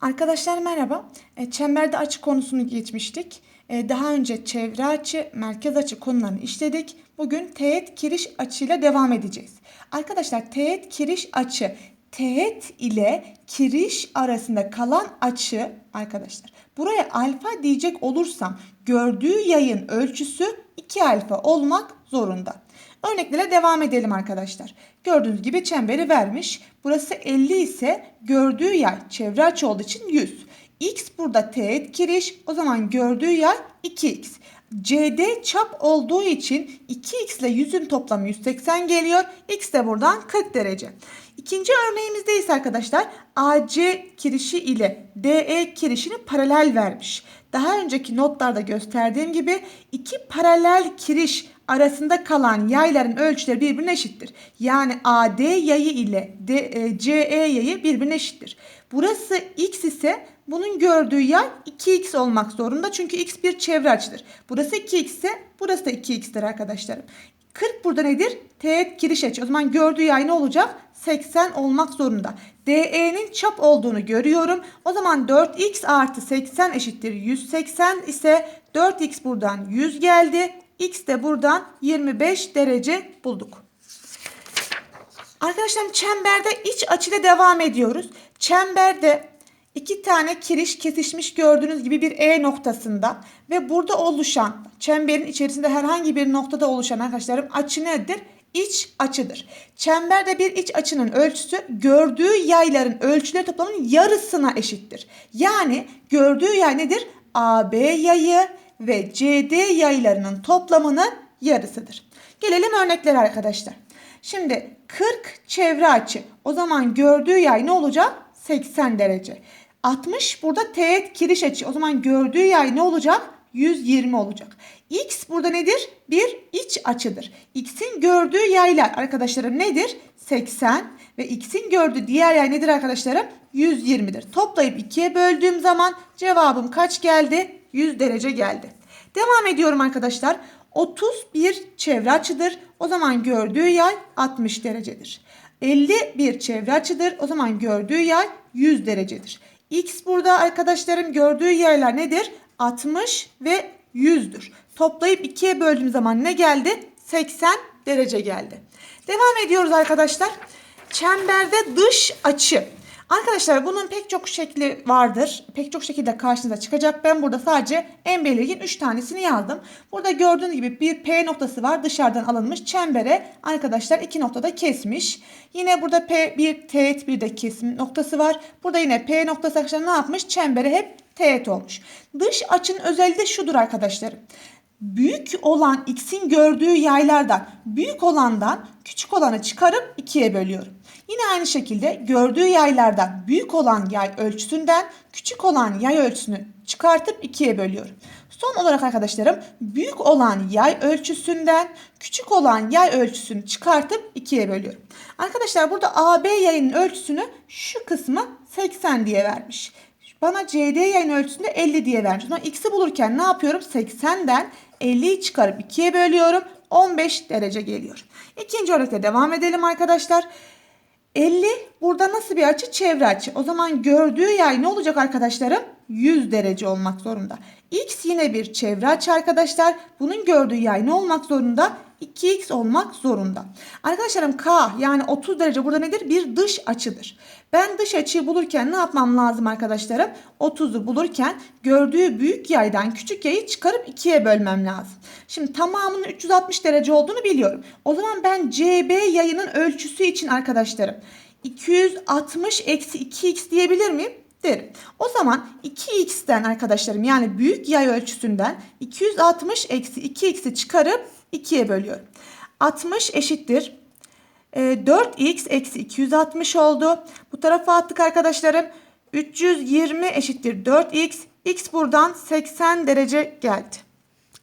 Arkadaşlar merhaba. E, Çemberde açı konusunu geçmiştik. E, Daha önce çevre açı, merkez açı konularını işledik. Bugün teğet kiriş açıyla devam edeceğiz. Arkadaşlar teğet kiriş açı teğet ile kiriş arasında kalan açı arkadaşlar. Buraya alfa diyecek olursam gördüğü yayın ölçüsü 2 alfa olmak zorunda. Örneklere devam edelim arkadaşlar. Gördüğünüz gibi çemberi vermiş. Burası 50 ise gördüğü yay çevre açı olduğu için 100. X burada teğet kiriş. O zaman gördüğü yay 2x. CD çap olduğu için 2x ile 100'ün toplamı 180 geliyor. X de buradan 40 derece. İkinci örneğimizde ise arkadaşlar AC kirişi ile DE kirişini paralel vermiş. Daha önceki notlarda gösterdiğim gibi iki paralel kiriş arasında kalan yayların ölçüleri birbirine eşittir. Yani AD yayı ile D, e, CE yayı birbirine eşittir. Burası x ise bunun gördüğü yay 2x olmak zorunda. Çünkü x bir çevre açıdır. Burası 2x ise burası da 2x'tir arkadaşlarım. 40 burada nedir? Teğet kiriş açı. O zaman gördüğü yay ne olacak? 80 olmak zorunda. DE'nin çap olduğunu görüyorum. O zaman 4x artı 80 eşittir 180 ise 4x buradan 100 geldi. X de buradan 25 derece bulduk. Arkadaşlar çemberde iç açıyla devam ediyoruz. Çemberde iki tane kiriş kesişmiş gördüğünüz gibi bir E noktasında ve burada oluşan çemberin içerisinde herhangi bir noktada oluşan arkadaşlarım açı nedir? İç açıdır. Çemberde bir iç açının ölçüsü gördüğü yayların ölçüleri toplamının yarısına eşittir. Yani gördüğü yay nedir? AB yayı ve CD yaylarının toplamının yarısıdır. Gelelim örneklere arkadaşlar. Şimdi 40 çevre açı. O zaman gördüğü yay ne olacak? 80 derece. 60 burada teğet kiriş açı. O zaman gördüğü yay ne olacak? 120 olacak. X burada nedir? Bir iç açıdır. X'in gördüğü yaylar arkadaşlarım nedir? 80 ve X'in gördüğü diğer yay nedir arkadaşlarım? 120'dir. Toplayıp 2'ye böldüğüm zaman cevabım kaç geldi? 100 derece geldi. Devam ediyorum arkadaşlar. 31 çevre açıdır. O zaman gördüğü yay 60 derecedir. 50 bir çevre açıdır. O zaman gördüğü yay 100 derecedir. X burada arkadaşlarım gördüğü yaylar nedir? 60 ve 100'dür. Toplayıp 2'ye böldüğüm zaman ne geldi? 80 derece geldi. Devam ediyoruz arkadaşlar. Çemberde dış açı. Arkadaşlar bunun pek çok şekli vardır. Pek çok şekilde karşınıza çıkacak. Ben burada sadece en belirgin 3 tanesini yazdım. Burada gördüğünüz gibi bir P noktası var. Dışarıdan alınmış çembere arkadaşlar iki noktada kesmiş. Yine burada P bir teğet bir de kesim noktası var. Burada yine P noktası arkadaşlar ne yapmış? Çembere hep teğet olmuş. Dış açının özelliği de şudur arkadaşlar. Büyük olan x'in gördüğü yaylardan büyük olandan küçük olanı çıkarıp ikiye bölüyorum. Yine aynı şekilde gördüğü yaylardan büyük olan yay ölçüsünden küçük olan yay ölçüsünü çıkartıp ikiye bölüyorum. Son olarak arkadaşlarım büyük olan yay ölçüsünden küçük olan yay ölçüsünü çıkartıp ikiye bölüyorum. Arkadaşlar burada AB yayının ölçüsünü şu kısmı 80 diye vermiş. Bana CD yayın ölçüsünde 50 diye vermiş. O zaman x'i bulurken ne yapıyorum? 80'den 50'yi çıkarıp 2'ye bölüyorum. 15 derece geliyor. İkinci örnekte devam edelim arkadaşlar. 50 burada nasıl bir açı? Çevre açı. O zaman gördüğü yay ne olacak arkadaşlarım? 100 derece olmak zorunda. X yine bir çevre açı arkadaşlar. Bunun gördüğü yay ne olmak zorunda? 2x olmak zorunda. Arkadaşlarım K yani 30 derece burada nedir? Bir dış açıdır. Ben dış açıyı bulurken ne yapmam lazım arkadaşlarım? 30'u bulurken gördüğü büyük yaydan küçük yayı çıkarıp 2'ye bölmem lazım. Şimdi tamamının 360 derece olduğunu biliyorum. O zaman ben CB yayının ölçüsü için arkadaşlarım 260 eksi 2x diyebilir miyim? Derim. O zaman 2x'ten arkadaşlarım yani büyük yay ölçüsünden 260 eksi 2x'i çıkarıp 2'ye bölüyorum. 60 eşittir. E, 4x eksi 260 oldu. Bu tarafa attık arkadaşlarım. 320 eşittir 4x. x buradan 80 derece geldi.